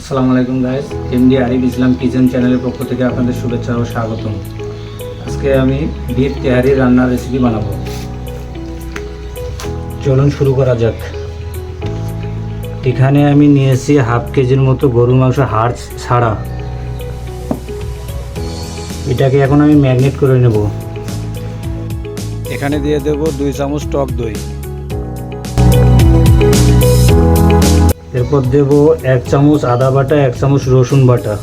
আসসালামু আলাইকুম guys MD Arif Islam kitchen চ্যানেলের পক্ষ থেকে আপনাদের শুভেচ্ছা ও স্বাগতম। আজকে আমি বিফ তেহারি রান্নার রেসিপি বানাবো। চলুন শুরু করা যাক। এখানে আমি নিয়েছি হাফ কেজির মতো গরু মাংস হাড় ছাড়া। এটাকে এখন আমি ম্যাগনেট করে নেব। এখানে দিয়ে দেব দুই চামচ টক দই। এরপর দেব এক চামচ আদা বাটা, এক চামচ রসুন বাটা।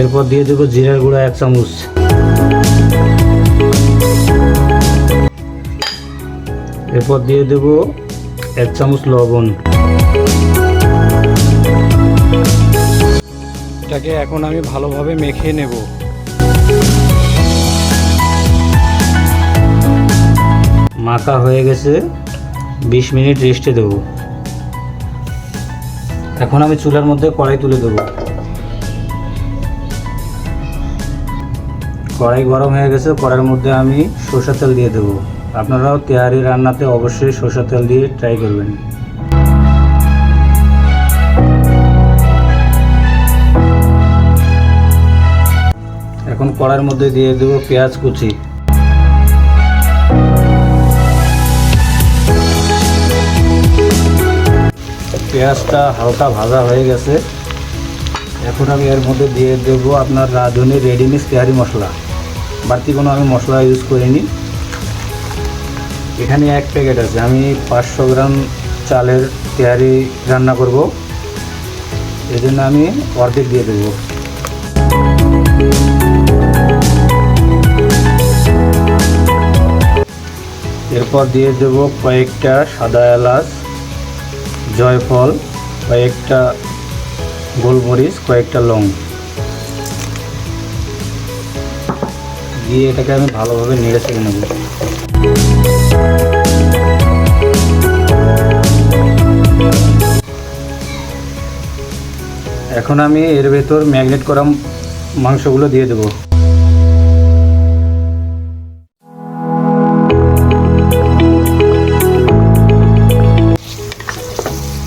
এরপর দিয়ে দেবো জিরার গুঁড়া এক চামচ। এরপর দিয়ে দেব এক চামচ লবণ। এটাকে এখন আমি ভালোভাবে মেখে নেব। মাখা হয়ে গেছে। বিশ মিনিট রেস্টে দেবো। এখন আমি চুলার মধ্যে কড়াই তুলে দেবো। কড়াই গরম হয়ে গেছে, কড়াইয়ের মধ্যে আমি সরষের তেল দিয়ে দেবো। আপনারাও তেহারি রান্নাতে অবশ্যই সরষের তেল দিয়ে ট্রাই করবেন। এখন কড়াইয়ের মধ্যে দিয়ে দেবো পেঁয়াজ কুচি। পেঁয়াজটা হালকা ভাজা হয়ে গেছে। এখন আমি এর মধ্যে দিয়ে দেবো আপনার রাঁধুনি রেডিমিক্স তেহারি মশলা। বাড়তি কোনো আমি মশলা ইউজ করিনি। এখানে এক প্যাকেট আছে, আমি পাঁচশো গ্রাম চালের তেহারি রান্না করব। এই জন্য আমি অর্ধেক দিয়ে দেবো। এরপর দিয়ে দেবো কয়েকটা সাদা এলাচ। জয়ফল, কয়েকটা গোলমরিচ, কয়েকটা লং। দিয়ে এটাকে আমি ভালোভাবে নেড়ে চেড়ে নেব। এখন আমি এর ভেতর ম্যাগনেট করা মাংসগুলো দিয়ে দেবো।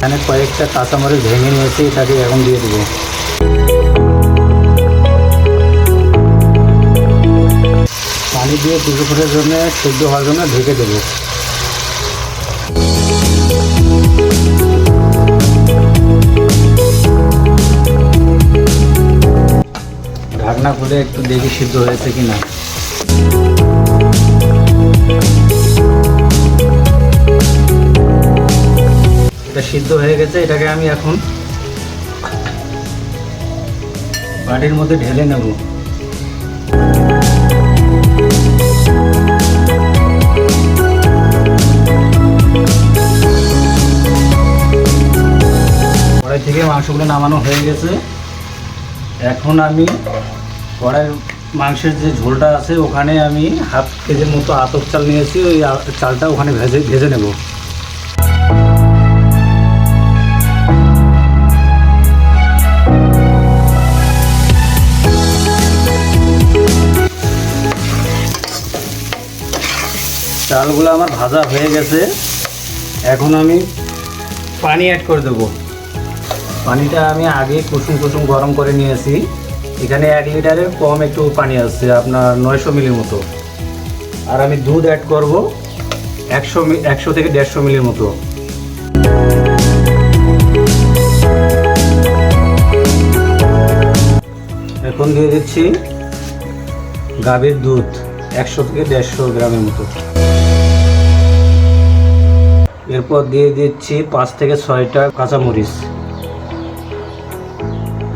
এখানে কয়েকটা কাঁচামরিচ ভেঙে নিয়েছি, এটাকে এখন দিয়ে দেবো। পানি দিয়ে কিছুক্ষণের জন্য সেদ্ধ হওয়ার জন্য ঢেকে দেবো। ঢাকনা খুলে একটু দেখি সিদ্ধ হয়েছে কিনা। এটা সিদ্ধ হয়ে গেছে, এটাকে আমি এখন বাটির মধ্যে ঢেলে নেব। কড়াই থেকে মাংসগুলো নামানো হয়ে গেছে। এখন আমি কড়াইয়ের মাংসের যে ঝোলটা আছে, ওখানে আমি হাফ কেজির মতো আতপ চাল নিয়েছি, ওই চালটা ওখানে ভেজে ভেজে নেব। চালগুলো আমার ভাজা হয়ে গেছে। এখন আমি পানি অ্যাড করে দেবো। পানিটা আমি আগে কুসুম কুসুম গরম করে নিয়েছি। এখানে এক লিটারের কম একটু পানি আছে আপনার নয়শো মিলির মতো। আর আমি দুধ অ্যাড করব একশো একশো থেকে দেড়শো মিলির মতো। এখন দিয়ে দিচ্ছি গাভীর দুধ, একশো থেকে দেড়শো গ্রামের মতো। এরপর দিয়ে দিচ্ছি পাঁচ থেকে ছয়টা কাঁচামরিচ।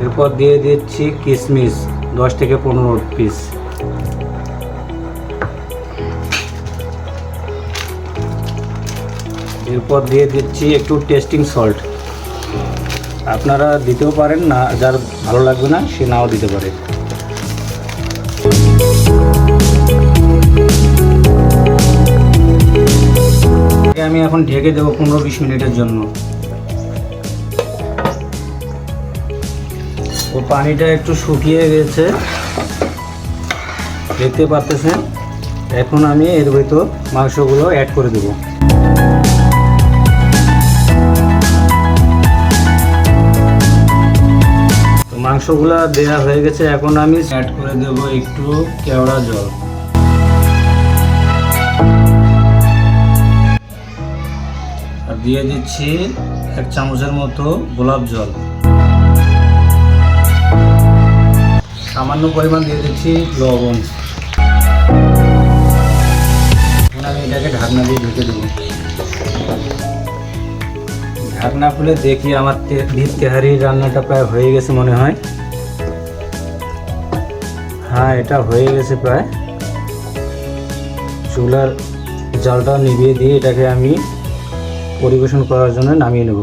এরপর দিয়ে দিচ্ছি কিশমিশ দশ থেকে পনেরো পিস এরপর দিয়ে দিচ্ছি একটু টেস্টিং সল্ট আপনারা দিতেও পারেন না, যার ভালো লাগবে না, সে নাও দিতে পারে। আমি এখন ঢেকে দেবো পনেরো বিশ মিনিটের জন্য। ও পানিটা একটু শুকিয়ে গেছে। দেখতে পারতেছেন এখন আমি এর ভিতর মাংসগুলো অ্যাড করে দেবো। মাংসগুলো দেয়া হয়ে গেছে। এখন আমি অ্যাড করে দেব একটু কেওড়া জল। দিয়ে দিচ্ছি এক চামচের মতো গোলাপ জল। সামান্য পরিমাণ দিয়ে দিচ্ছি লবণ। আমি এটাকে ঢাকনা দিয়ে ঢুকে দেবো। ঢাকনা খুলে দেখি আমার ভিত তেহারি রান্নাটা প্রায় হয়ে গেছে মনে হয়। হ্যাঁ এটা হয়ে গেছে প্রায়। চুলার জালটা নিভিয়ে দিয়ে এটাকে আমি পরিবেশন করার জন্য নামিয়ে নেব।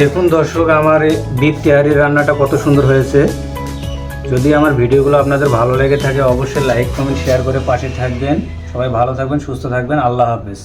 দেখুন দর্শক, আমার এই বিফ তেহারি রান্নাটা কত সুন্দর হয়েছে। যদি আমার ভিডিওগুলো আপনাদের ভালো লেগে থাকে, অবশ্যই লাইক কমেন্ট শেয়ার করে পাশে থাকবেন। সবাই ভালো থাকবেন, সুস্থ থাকবেন। আল্লাহ হাফেজ।